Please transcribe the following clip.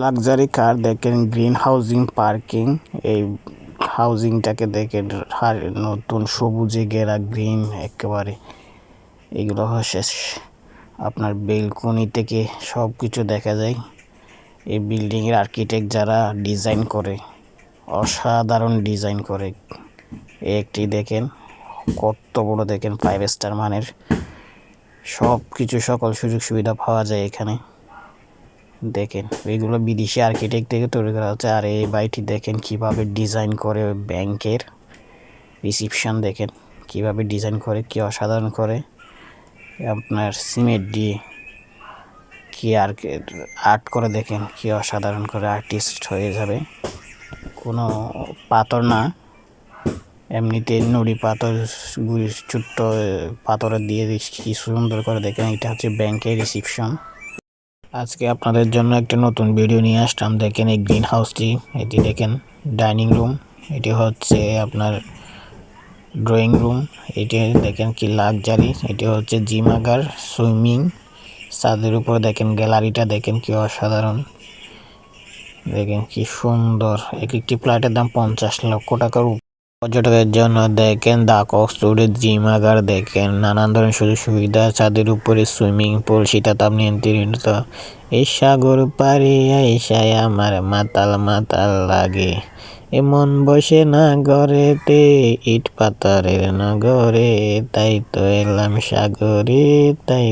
Luxury car দেখেন green housing parking এই হাউজিংটাকে দেখেন নতুন সবুজে ঘেরা গ্রিন একেবারে। এগুলো হচ্ছে আপনার বেলকনি থেকে সব কিছু দেখা যায়। এই বিল্ডিংয়ের আর্কিটেক্ট যারা ডিজাইন করে, অসাধারণ ডিজাইন করে। একটি দেখেন, কত বড় দেখেন ফাইভ স্টার মানের। সব কিছু সকল সুযোগ সুবিধা পাওয়া যায় এখানে। দেখেন, এগুলো বিদেশি আর্কিটেক্ট থেকে তৈরি করা হচ্ছে। আর এই বাড়িটি দেখেন কীভাবে ডিজাইন করে ব্যাংকের রিসিপশন দেখেন, কীভাবে ডিজাইন করে, কি অসাধারণ করে। আপনার সিমেন্ট দিয়ে কি আর আর্ট করে দেখেন, কি অসাধারণ করে আর্টিস্ট হয়ে যাবে। কোনো পাথর না, এমনিতে নুড়ি পাথর ছোট্ট পাথরের দিয়ে কি সুন্দর করে দেখেন, এটা হচ্ছে ব্যাংকের রিসিপশন আজকে আপনাদের জন্য একটা নতুন ভিডিও নিয়ে আসলাম। দেখেন এই গ্রিন হাউসটি এটি দেখেন ডাইনিং রুম এটি হচ্ছে আপনার ড্রয়িং রুম এটি দেখেন কি লাকজারি এটি হচ্ছে জিমাগার সুইমিং ছাদের উপর দেখেন গ্যালারিটা দেখেন কি অসাধারণ। দেখেন কি সুন্দর, এক একটি ফ্ল্যাটের দাম পঞ্চাশ লক্ষ টাকার পর্যটকের জন্য দেখেন দা কক্সফোর্ডের জিমাগার দেখেন, নানান ধরনের সুযোগ সুবিধা, ছাদের উপরে সুইমিং পুল, শীতাতাপ নিয়ন্ত্রিত। এই সাগর পারে এসায় আমার মাতাল মাতাল লাগে। এমন বসে না ঘরেতে, ইট পাথরের নগরে, তাই তো এলাম সাগরে, তাই